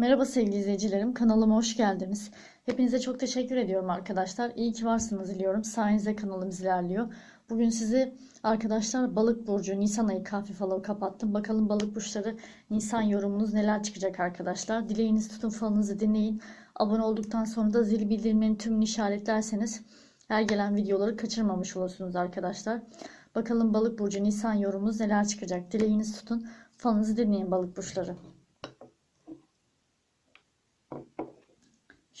Merhaba sevgili izleyicilerim. Kanalıma hoş geldiniz. Hepinize çok teşekkür ediyorum arkadaşlar. İyi ki varsınız diliyorum. Sayenizde kanalımız ilerliyor. Bugün sizi arkadaşlar balık burcu Nisan ayı kahve falı kapattım. Bakalım balık burçları Nisan yorumunuz neler çıkacak arkadaşlar. Dileğiniz tutun falınızı dinleyin. Abone olduktan sonra da zil bildirimlerini tümünü işaretlerseniz her gelen videoları kaçırmamış olursunuz arkadaşlar. Bakalım balık burcu Nisan yorumunuz neler çıkacak. Dileğiniz tutun falınızı dinleyin balık burçları.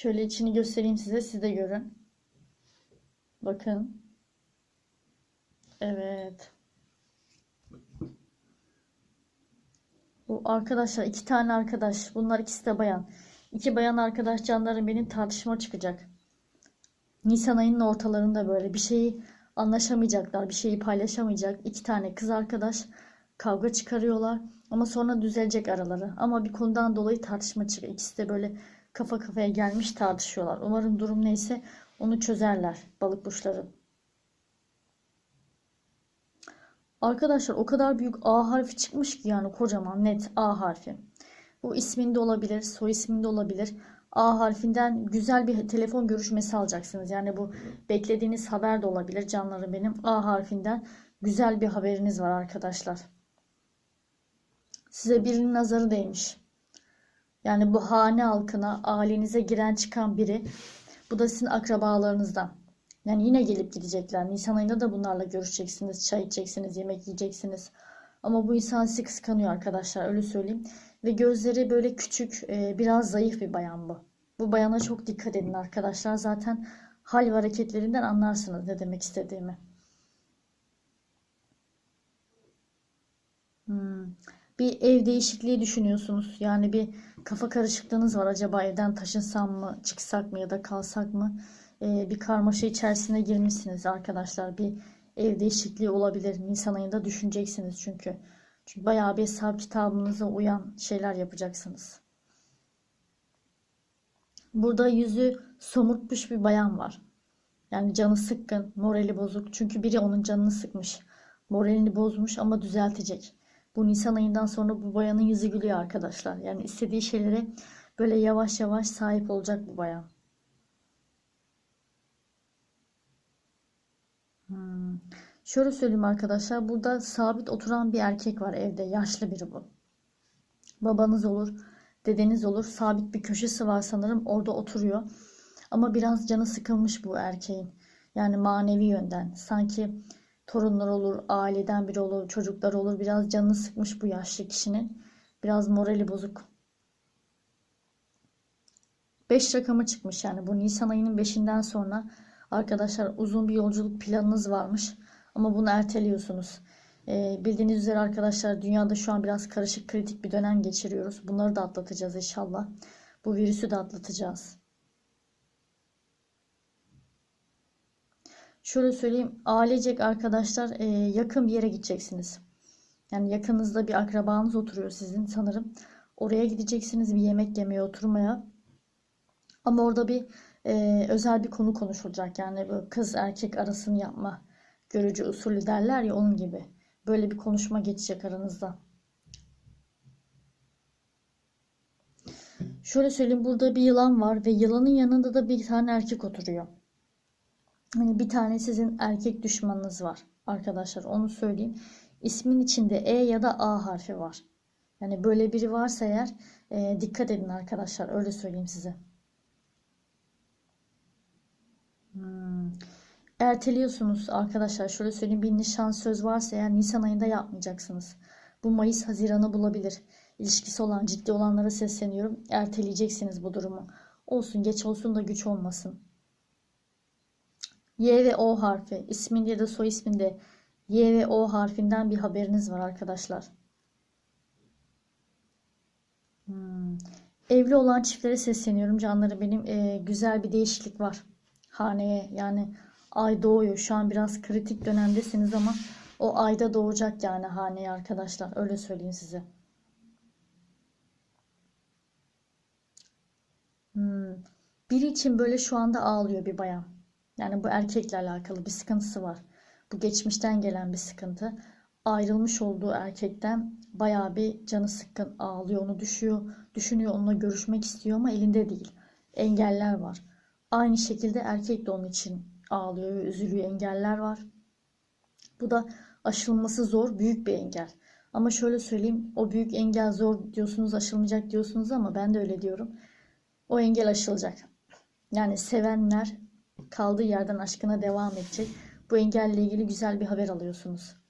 Şöyle içini göstereyim size. Siz de görün. Bakın. Evet. Bu arkadaşlar iki tane arkadaş. Bunlar ikisi de bayan. İki bayan arkadaş canlarım benim tartışma çıkacak. Nisan ayının ortalarında böyle bir şeyi anlaşamayacaklar. Bir şeyi paylaşamayacak. İki tane kız arkadaş kavga çıkarıyorlar. Ama sonra düzelecek araları. Ama bir konudan dolayı tartışma çıkıyor. İkisi de böyle kafa kafaya gelmiş tartışıyorlar. Umarım durum neyse onu çözerler balık burçları. Arkadaşlar o kadar büyük A harfi çıkmış ki yani kocaman net A harfi. Bu isminde olabilir, soy isminde olabilir. A harfinden güzel bir telefon görüşmesi alacaksınız. Yani bu beklediğiniz haber de olabilir canlarım benim. A harfinden güzel bir haberiniz var arkadaşlar. Size birinin nazarı değmiş. Yani bu hane halkına, ailenize giren çıkan biri. Bu da sizin akrabalarınızdan. Yani yine gelip gidecekler. Nisan ayında da bunlarla görüşeceksiniz, çay içeceksiniz, yemek yiyeceksiniz. Ama bu insan sizi kıskanıyor arkadaşlar öyle söyleyeyim. Ve gözleri böyle küçük, e, biraz zayıf bir bayan bu. Bu bayana çok dikkat edin arkadaşlar. Zaten hal ve hareketlerinden anlarsınız ne demek istediğimi. Hmm. Bir ev değişikliği düşünüyorsunuz. Yani bir kafa karışıklığınız var. Acaba evden taşınsam mı, çıksak mı ya da kalsak mı? Ee, bir karmaşa içerisine girmişsiniz arkadaşlar. Bir ev değişikliği olabilir. Nisan ayında düşüneceksiniz çünkü. Çünkü bayağı bir hesap kitabınıza uyan şeyler yapacaksınız. Burada yüzü somurtmuş bir bayan var. Yani canı sıkkın, morali bozuk. Çünkü biri onun canını sıkmış. Moralini bozmuş ama düzeltecek. Bu Nisan ayından sonra bu bayanın yüzü gülüyor arkadaşlar. Yani istediği şeylere böyle yavaş yavaş sahip olacak bu bayan. Hmm. Şöyle söyleyeyim arkadaşlar. Burada sabit oturan bir erkek var evde. Yaşlı biri bu. Babanız olur, dedeniz olur. Sabit bir köşesi var sanırım. Orada oturuyor. Ama biraz canı sıkılmış bu erkeğin. Yani manevi yönden. Sanki torunlar olur, aileden biri olur, çocuklar olur. Biraz canını sıkmış bu yaşlı kişinin. Biraz morali bozuk. 5 rakamı çıkmış yani bu Nisan ayının 5'inden sonra arkadaşlar uzun bir yolculuk planınız varmış. Ama bunu erteliyorsunuz. Ee, bildiğiniz üzere arkadaşlar dünyada şu an biraz karışık kritik bir dönem geçiriyoruz. Bunları da atlatacağız inşallah. Bu virüsü de atlatacağız. Şöyle söyleyeyim ailecek arkadaşlar e, yakın bir yere gideceksiniz. Yani yakınızda bir akrabanız oturuyor sizin sanırım. Oraya gideceksiniz bir yemek yemeye oturmaya. Ama orada bir e, özel bir konu konuşulacak. Yani bu kız erkek arasını yapma görücü usulü derler ya onun gibi. Böyle bir konuşma geçecek aranızda. Şöyle söyleyeyim burada bir yılan var ve yılanın yanında da bir tane erkek oturuyor. Hani bir tane sizin erkek düşmanınız var arkadaşlar onu söyleyeyim. İsmin içinde E ya da A harfi var. Yani böyle biri varsa eğer e, dikkat edin arkadaşlar öyle söyleyeyim size. Hmm. Erteliyorsunuz arkadaşlar şöyle söyleyeyim bir nişan söz varsa eğer Nisan ayında yapmayacaksınız. Bu Mayıs Haziran'ı bulabilir. İlişkisi olan ciddi olanlara sesleniyorum. Erteleyeceksiniz bu durumu. Olsun geç olsun da güç olmasın. Y ve O harfi isminde ya da soy isminde Y ve O harfinden bir haberiniz var arkadaşlar. Hmm. Evli olan çiftlere sesleniyorum canları benim e, güzel bir değişiklik var haneye yani ay doğuyor şu an biraz kritik dönemdesiniz ama o ayda doğacak yani haneye arkadaşlar öyle söyleyeyim size. Hmm. Biri için böyle şu anda ağlıyor bir bayan. Yani bu erkekle alakalı bir sıkıntısı var. Bu geçmişten gelen bir sıkıntı. ayrılmış olduğu erkekten bayağı bir canı sıkkın ağlıyor onu düşüyor düşünüyor onunla görüşmek istiyor ama elinde değil. Engeller var. Aynı şekilde erkek de onun için ağlıyor üzülüyor engeller var. Bu da aşılması zor büyük bir engel. Ama şöyle söyleyeyim o büyük engel zor diyorsunuz aşılmayacak diyorsunuz ama ben de öyle diyorum. O engel aşılacak. Yani sevenler kaldığı yerden aşkına devam edecek bu engelle ilgili güzel bir haber alıyorsunuz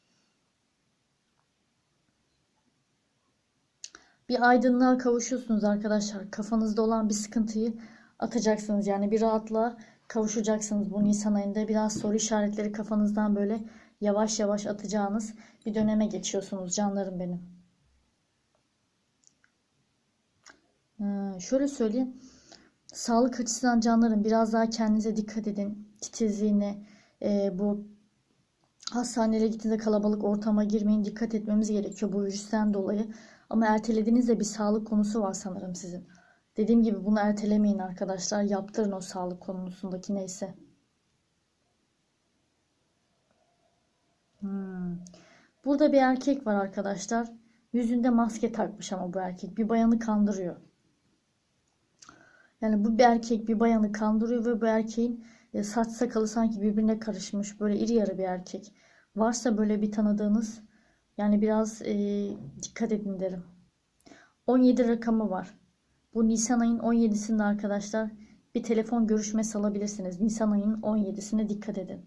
bir aydınlığa kavuşuyorsunuz arkadaşlar. Kafanızda olan bir sıkıntıyı atacaksınız. Yani bir rahatlığa kavuşacaksınız bu Nisan ayında. Biraz soru işaretleri kafanızdan böyle yavaş yavaş atacağınız bir döneme geçiyorsunuz canlarım benim. Ee, şöyle söyleyeyim. Sağlık açısından canlarım biraz daha kendinize dikkat edin. Titizliğine, e, bu hastanelere gittiğinizde kalabalık ortama girmeyin. Dikkat etmemiz gerekiyor bu virüsten dolayı. Ama ertelediğinizde bir sağlık konusu var sanırım sizin. Dediğim gibi bunu ertelemeyin arkadaşlar. Yaptırın o sağlık konusundaki neyse. Hmm. Burada bir erkek var arkadaşlar. Yüzünde maske takmış ama bu erkek. Bir bayanı kandırıyor. Yani bu bir erkek bir bayanı kandırıyor ve bu erkeğin e, saç sakalı sanki birbirine karışmış. Böyle iri yarı bir erkek. Varsa böyle bir tanıdığınız yani biraz e, dikkat edin derim. 17 rakamı var. Bu Nisan ayın 17'sinde arkadaşlar bir telefon görüşmesi alabilirsiniz. Nisan ayının 17'sine dikkat edin.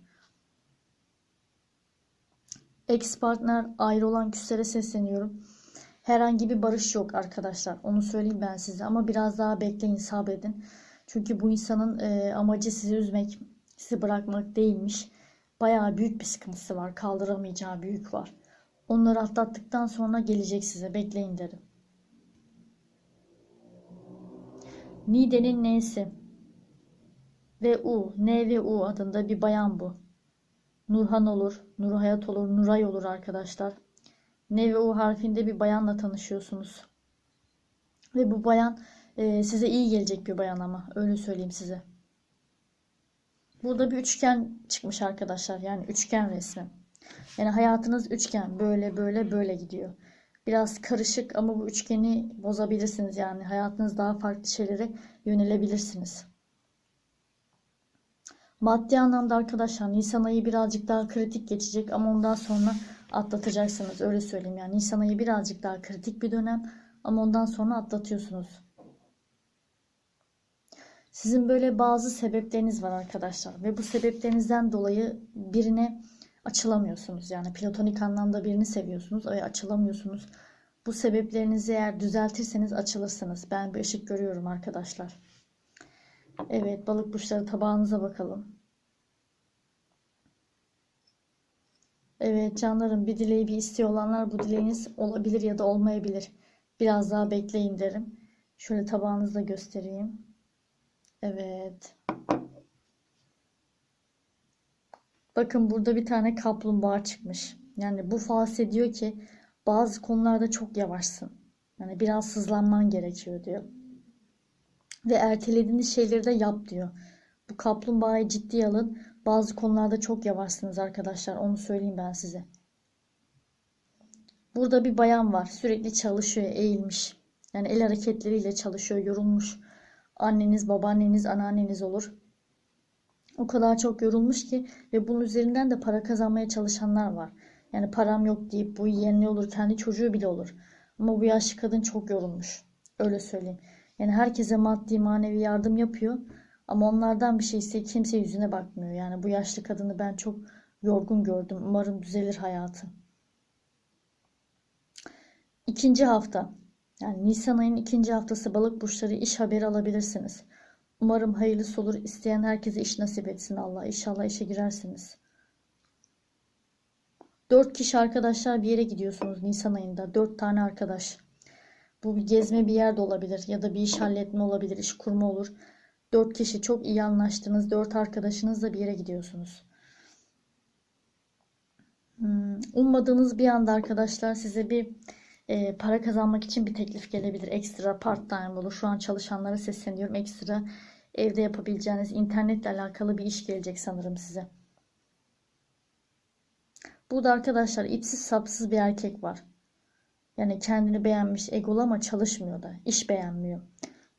Ex partner ayrı olan küslere sesleniyorum. Herhangi bir barış yok arkadaşlar. Onu söyleyeyim ben size ama biraz daha bekleyin sabredin. Çünkü bu insanın e, amacı sizi üzmek, sizi bırakmak değilmiş. Bayağı büyük bir sıkıntısı var. Kaldıramayacağı büyük var. Onları atlattıktan sonra gelecek size. Bekleyin derim. Nide'nin N'si ve U, N ve U adında bir bayan bu. Nurhan olur, Nurhayat olur, Nuray olur arkadaşlar. N ve U harfinde bir bayanla tanışıyorsunuz. Ve bu bayan e, size iyi gelecek bir bayan ama öyle söyleyeyim size. Burada bir üçgen çıkmış arkadaşlar. Yani üçgen resmi. Yani hayatınız üçgen. Böyle böyle böyle gidiyor. Biraz karışık ama bu üçgeni bozabilirsiniz. Yani hayatınız daha farklı şeylere yönelebilirsiniz. Maddi anlamda arkadaşlar Nisan ayı birazcık daha kritik geçecek ama ondan sonra atlatacaksınız. Öyle söyleyeyim yani Nisan ayı birazcık daha kritik bir dönem ama ondan sonra atlatıyorsunuz. Sizin böyle bazı sebepleriniz var arkadaşlar ve bu sebeplerinizden dolayı birine açılamıyorsunuz. Yani platonik anlamda birini seviyorsunuz ve açılamıyorsunuz. Bu sebeplerinizi eğer düzeltirseniz açılırsınız. Ben bir ışık görüyorum arkadaşlar. Evet balık burçları tabağınıza bakalım. Evet canlarım bir dileği bir isteği olanlar bu dileğiniz olabilir ya da olmayabilir. Biraz daha bekleyin derim. Şöyle tabağınızda göstereyim. Evet. Bakın burada bir tane kaplumbağa çıkmış. Yani bu false diyor ki bazı konularda çok yavaşsın. Yani biraz hızlanman gerekiyor diyor. Ve ertelediğiniz şeyleri de yap diyor. Bu kaplumbağayı ciddiye alın. Bazı konularda çok yavaşsınız arkadaşlar. Onu söyleyeyim ben size. Burada bir bayan var. Sürekli çalışıyor, eğilmiş. Yani el hareketleriyle çalışıyor, yorulmuş. Anneniz, babaanneniz, anneanneniz olur. O kadar çok yorulmuş ki ve bunun üzerinden de para kazanmaya çalışanlar var. Yani param yok deyip bu yeğeni olur, kendi çocuğu bile olur. Ama bu yaşlı kadın çok yorulmuş. Öyle söyleyeyim. Yani herkese maddi manevi yardım yapıyor. Ama onlardan bir şey ise kimse yüzüne bakmıyor. Yani bu yaşlı kadını ben çok yorgun gördüm. Umarım düzelir hayatı. İkinci hafta. Yani Nisan ayının ikinci haftası balık burçları iş haberi alabilirsiniz. Umarım hayırlısı olur. İsteyen herkese iş nasip etsin Allah. İnşallah işe girersiniz. Dört kişi arkadaşlar bir yere gidiyorsunuz Nisan ayında. Dört tane arkadaş. Bu bir gezme bir yerde olabilir ya da bir iş halletme olabilir, iş kurma olur. Dört kişi çok iyi anlaştınız. Dört arkadaşınızla bir yere gidiyorsunuz. Hmm, ummadığınız bir anda arkadaşlar size bir e, para kazanmak için bir teklif gelebilir. Ekstra part time olur. Şu an çalışanlara sesleniyorum. Ekstra evde yapabileceğiniz internetle alakalı bir iş gelecek sanırım size. Burada arkadaşlar ipsiz sapsız bir erkek var. Yani kendini beğenmiş egolu ama çalışmıyor da. iş beğenmiyor.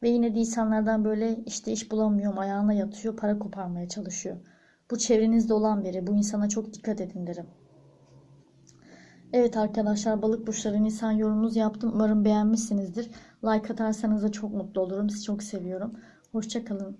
Ve yine de insanlardan böyle işte iş bulamıyorum ayağına yatıyor para koparmaya çalışıyor. Bu çevrenizde olan biri. Bu insana çok dikkat edin derim. Evet arkadaşlar balık burçları Nisan yorumunuzu yaptım. Umarım beğenmişsinizdir. Like atarsanız da çok mutlu olurum. Sizi çok seviyorum. Hoşçakalın.